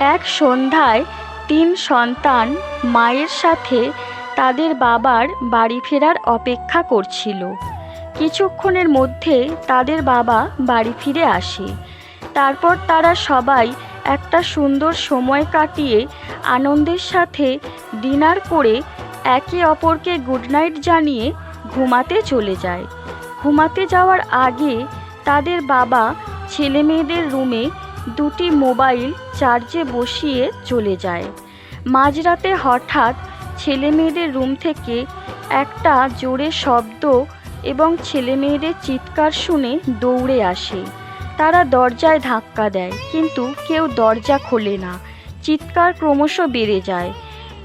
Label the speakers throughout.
Speaker 1: এক সন্ধ্যায় তিন সন্তান মায়ের সাথে তাদের বাবার বাড়ি ফেরার অপেক্ষা করছিল। কিছুক্ষণের মধ্যে তাদের বাবা বাড়ি ফিরে আসে। তারপর তারা সবাই একটা সুন্দর সময় কাটিয়ে আনন্দের সাথে ডিনার করে একে অপরকে গুড নাইট জানিয়ে ঘুমাতে চলে যায়। ঘুমাতে যাওয়ার আগে তাদের বাবা ছেলে মেয়েদের রুমে দুটি মোবাইল চার্জে বসিয়ে চলে যায়। মাঝরাতে হঠাৎ ছেলে মেয়েদের রুম থেকে একটা জোরে শব্দ এবং ছেলে মেয়েদের চিৎকার শুনে দৌড়ে আসে। তারা দরজায় ধাক্কা দেয়, কিন্তু কেউ দরজা খোলে না। চিৎকার ক্রমশ বেড়ে যায়।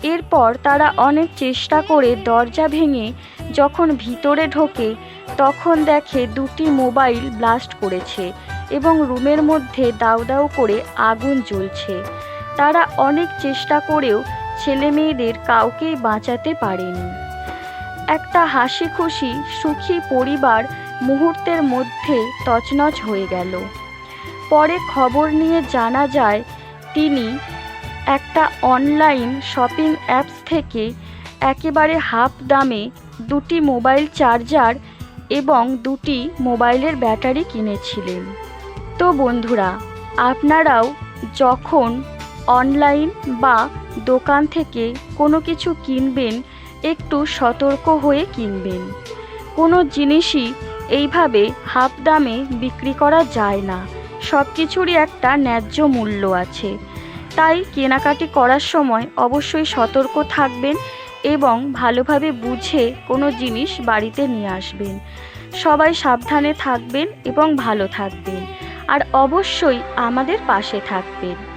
Speaker 1: এরপর তারা অনেক চেষ্টা করে দরজা ভেঙে যখন ভিতরে ঢোকে, তখন দেখে দুটি মোবাইল ব্লাস্ট করেছে। এবং রুমের মধ্যে দাউ দাউ করে আগুন জ্বলছে। তারা অনেক চেষ্টা করেও ছেলে মেয়েদের কাউকেই বাঁচাতে পারেনি। একটা হাসি খুশি সুখী পরিবার মুহূর্তের মধ্যে তছনছ হয়ে গেল। পরে খবর নিয়ে জানা যায়, তিনি একটা অনলাইন শপিং অ্যাপস থেকে একেবারে হাফ দামে দুটি মোবাইল চার্জার এবং দুটি মোবাইলের ব্যাটারি কিনেছিলেন। তো বন্ধুরা, আপনারাও যখন অনলাইন বা দোকান থেকে কোনো কিছু কিনবেন, একটু সতর্ক হয়ে কিনবেন। কোনো জিনিসই এইভাবে হাফ দামে বিক্রি করা যায় না। সব কিছুরই একটা ন্যায্য মূল্য আছে। তাই কেনাকাটি করার সময় অবশ্যই সতর্ক থাকবেন এবং ভালোভাবে বুঝে কোনো জিনিস বাড়িতে নিয়ে আসবেন। সবাই সাবধানে থাকবেন এবং ভালো থাকবেন। আর অবশ্যই আমাদের পাশে থাকবেন।